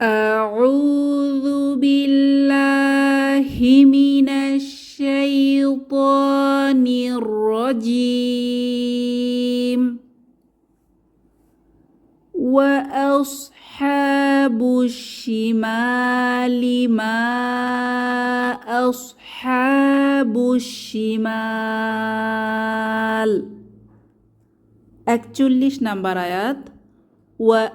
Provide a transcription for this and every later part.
أعوذ بالله من الشيطان الرجيم وأصحاب الشمال ما أصحاب الشمال একচল্লিশ নাম্বার আয়াত ওয়া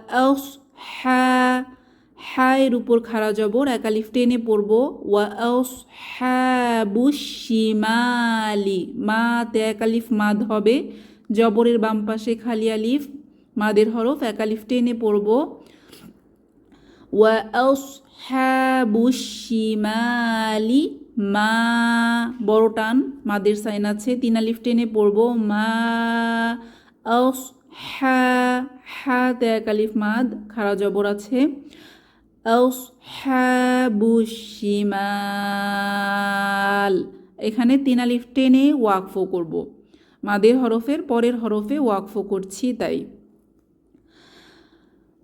হায়ের উপর খাড়া জবর, একালিফ টেনে পড়ব। ওয়া আস শিমালি মা তে একালিফ মাদ হবে। জবরের বাম পাশে খালি আলিফ, মাদের হরফ, একালিফ টেনে পড়ব। ওয়া আস শিমালি, মা, বড় টান, মাদের সাইন আছে, তিন আলিফ টেনে পড়ব। মা হ্যা হা ত্যাগ আলিফ মাদ, খাড়া জবর আছে। আউস হ্যাবুশিমাল এখানে তিন আলিফ টেনে ওয়াকফো করব মাদের হরফের পরের হরফে ওয়াকফো করছি তাই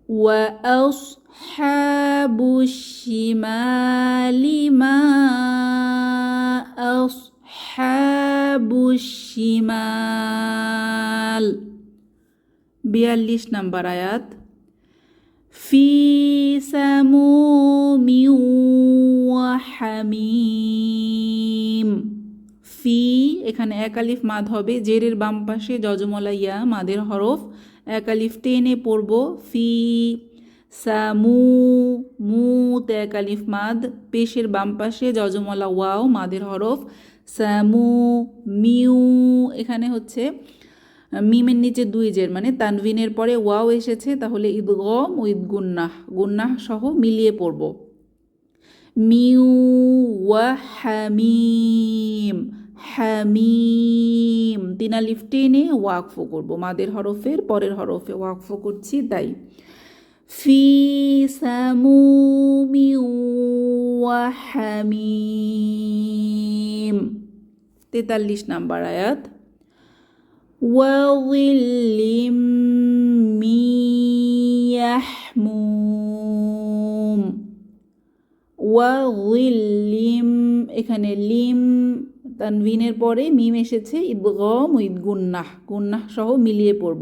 وأصحاب الشمال ما أصحاب الشمال বিয়াল্লিশ নাম্বার আয়াত ফি সামুমি হামিম ফি এখানে একালিফ মাদ হবে, জেরের বাম পাশে যজমলা ইয়া মাদের হরফ একালিফ টেনে পড়ব, ফি, সামু মু তে একালিফ মাদ, পেশের বাম পাশে যজমলা ওয়াও, মাদের হরফ, সামু, মিউ, এখানে হচ্ছে মিমের নিচে দুই জের মানে তানভিনের পরে ওয়াও এসেছে, তাহলে ঈদগম ও ঈদ গুন্নাহ গুন্নাহ সহ মিলিয়ে পড়ব। মিউ ওয়া হামিম হামিম। তিনা লিফটেনে ওয়াকফো করব, মাদের হরফের পরের হরফে ওয়াকফো করছি তাই। ফি সামুমি ওয়া হামিম। তেতাল্লিশ নাম্বার আয়াত। وظل من يحموم ওয়াজিল্লিম এখানে লিম তানভিনের পরে মিম এসেছে ঈদগম ও ঈদ গুন্নাহ গুন্নাহ সহ মিলিয়ে পড়ব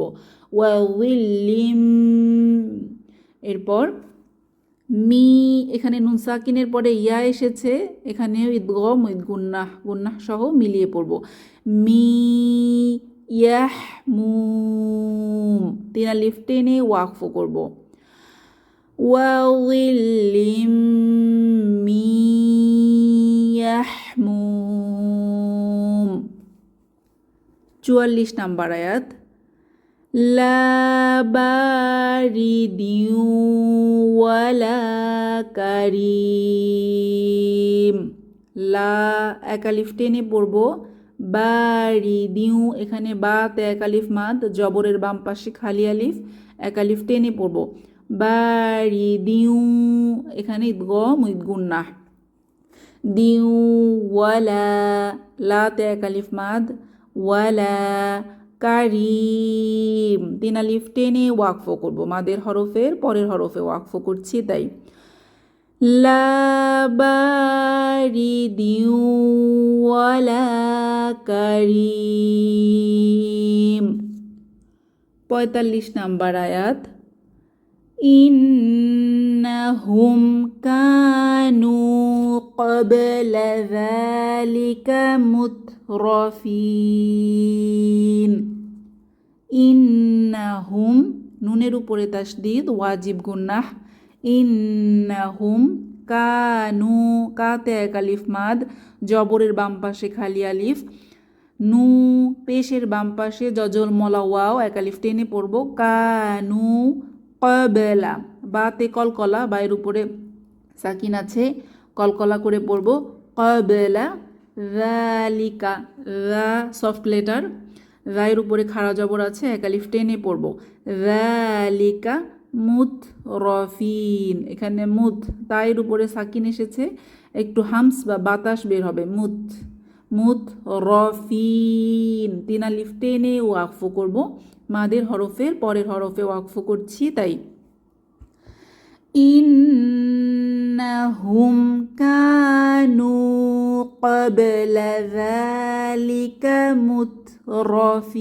ওয়াজিল্লিম এরপর মি এখানে নুন সাকিনের পরে ইয়া এসেছে এখানেও ঈদগম ও ঈদ গুন্নাহ গুন্নাহ সহ মিলিয়ে পড়ব মি ইয়াহমুম তিন আলিফ, টেনে ওয়াকফ করব। ওয়াউলিম চুয়াল্লিশ নাম্বার আয়াত। লাবারিদিউ ওয়ালা কারিম। লা একালিফ টেনে পড়ব। বাড়ি দিউ এখানে বা তে একালিফ মাদ জবরের বাম পাশে খালি আলিফ একালিফ টেনে পড়ব। বাড়ি, দিউ, এখানে গম ঈদগুন্নাহ দিউ, ওয়ালা লা তে একালিফ মাদ ওয়ালা, কারিম। তিন আলিফ টেনে ওয়াকফো করব। মাদের হরফের পরের হরফে ওয়াকফো করছি, তাই। লাবারিদিউ ওয়ালা কারিম পঁয়তাল্লিশ নাম্বার আয়াত ইন্নাহুম কানু قبل ذلك مترفين ইন্নাহুম নুনের উপরে তাসদিদ ওয়াজিব গুন্নাহ ইন্নাহুম কানু, কাতে এক আলিফ মাদ, জবরের বাম পাশে খালি আলিফ, নু পেশের বাম পাশে জজল মলা ওয়াও, এক আলিফ টেনে পড়ব, কানু কবেলা, বাতে কলকলা, বায়ের উপরে সাকিন আছে, কলকলা করে পড়ব, কবেলা, রালিকা, রা সফট লেটার, রায়ের উপরে খাড়া জবর আছে, এক আলিফ টেনে পড়ব, রালিকা মুত রফিন এখানে মুত তাইয়ের উপরে সাকিন এসেছে একটু হামস বা বাতাস বের হবে মুত মুত রফিন তিন আলিফ টেনে ওয়াকফ করব মাদের হরফের পরের হরফে ওয়াকফ করছি তাই ইন إنهم كانوا قبل ذلك مترفين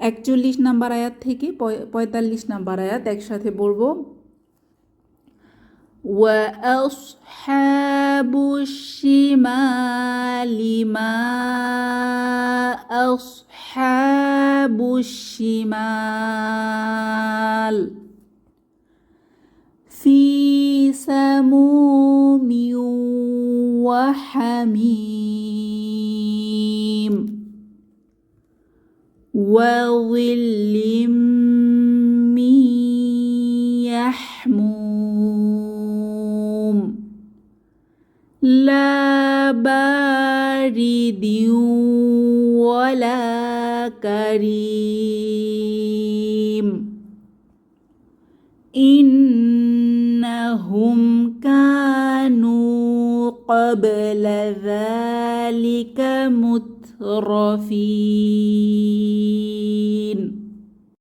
একচল্লিশ নাম্বার আয়াত থেকে পঁয়- পঁয়তাল্লিশ নাম্বার আয়াত একসাথে বলবো وأصحاب الشمال ما أصحاب الشمال في سموم وحميم وظل من يحموم لا بارد ولا كريم. إنهم كانوا قبل ذلك رفيق